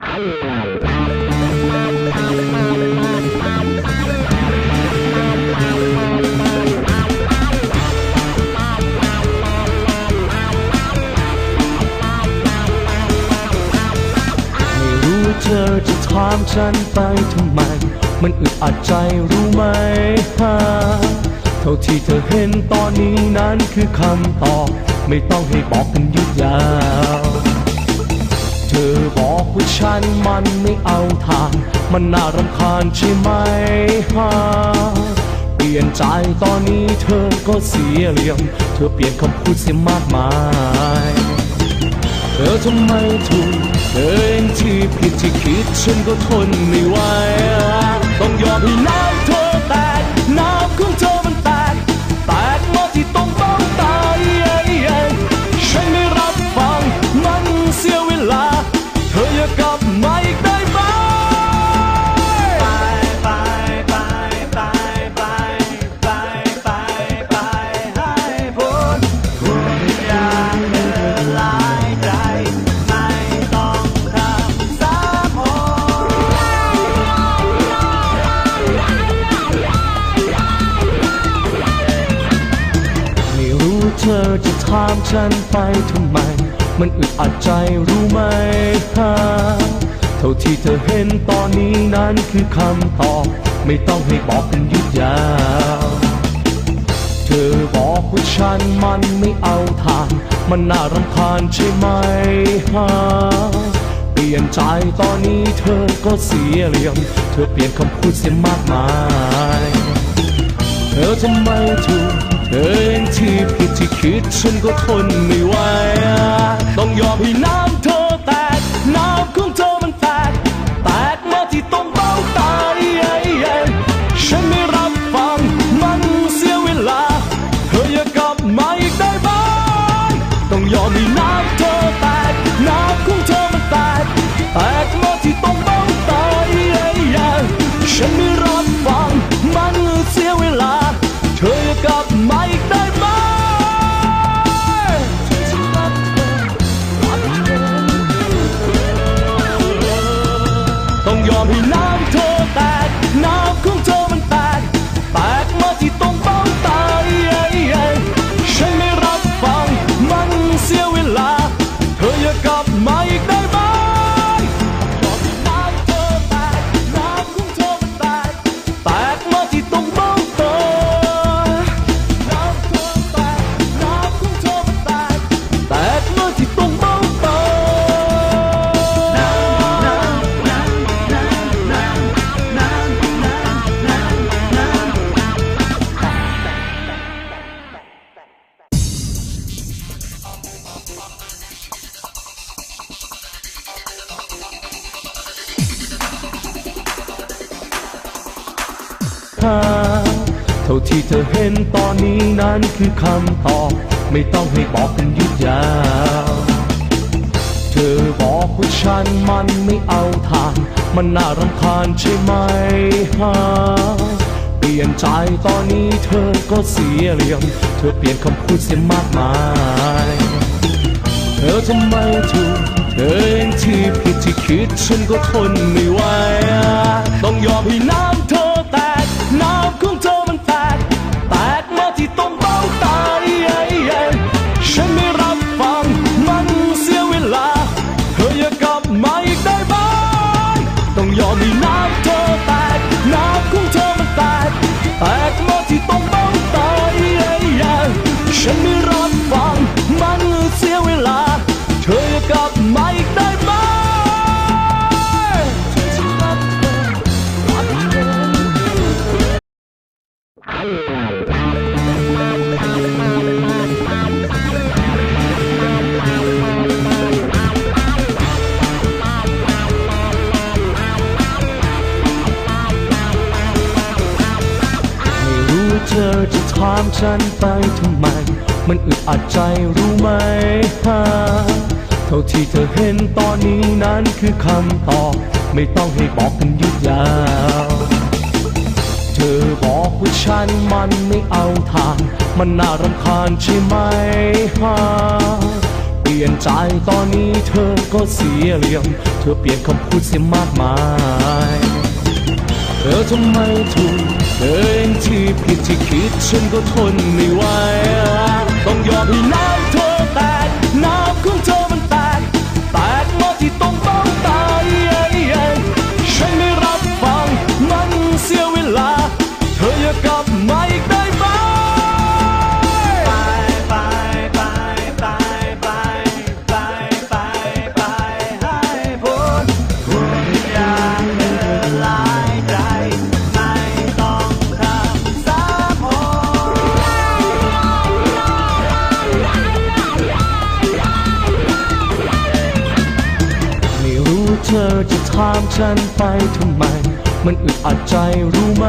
ไม่รู้เธอจะถามฉันไปทำไม มันอึดอัดใจรู้ไหมฮะเท่าที่เธอเห็นตอนนี้นั้นคือคำตอบ ไม่ต้องให้บอกกันยุดยาว เธอบอกว่าฉันมันไม่เอาทางมันน่ารำคาญใช่ไหมฮะเปลี่ยนใจตอนนี้เธอก็เสียเหลี่ยม เธอเปลี่ยนคำพูดเสียมากมาย เธอทำไมถูกเธอเองที่ผิดที่คิดฉันก็ทนไม่ไหว ต้องยอมให้น้ำเธอแตกน้ำของเธอ ถามฉันไปทำไม มันอึดอัดใจรู้ไหมฮะเท่าที่เธอเห็นตอนนี้นั้นคือคำตอบ ไม่ต้องให้บอกกันยุดยาว เธอบอกว่าฉันมันไม่เอาทางมันน่ารำคาญใช่ไหมฮะเปลี่ยนใจตอนนี้เธอก็เสียเหลี่ยม เธอเปลี่ยนคำพูดเสียมากมาย เธอทำไมถูก เอเองที่ผิดที่คิดฉันก็ทนไม่ไหวต้องยอมให้น้ำเธอแตกน้ำของเธอมันแตกแตกมาที่ตรงเบ้าตายฉันไม่รับฟังมันเสียเวลา เธออย่ากลับมาอีกได้ไหมต้องยอมให้น้ำเธอแตกน้ำของเธอมันแตกแตกมาที่ตรงเบ้าตายฉันไม่รับฟังมันเสียเวลา เธออย่ากลับ เท่าที่เธอเห็นตอนนี้นั้นคือคำตอบ ไม่ต้องให้บอกกันยุดยาว เธอบอกว่าฉันมันไม่เอาทาง มันน่ารำคาญใช่ไหมฮะเปลี่ยนใจตอนนี้เธอก็เสียเหลี่ยม เธอเปลี่ยนคำพูดเสียมากมาย เธอทำไมถูกเธอเองที่ผิดที่คิดฉันก็ทนไม่ไหวต้องยอมให้น้ำเธอ เธอจะถามฉันไปทำไม มันอึดอัดใจรู้ไหมฮะเท่าที่เธอเห็นตอนนี้นั้นคือคำตอบ ไม่ต้องให้บอกกันยืดยาว เธอบอกว่าฉันมันไม่เอาทาง มันน่ารำคาญใช่ไหมฮะเปลี่ยนใจตอนนี้เธอก็เสียเหลี่ยม เธอเปลี่ยนคำพูดเสียมากมาย เธอทำไมถึง เองที่ผิดที่คิดฉันก็ทนไม่ไหวต้องยอมให้นะ ธอจะถามฉันไปทำไม มันอึดอัดใจรู้ไหม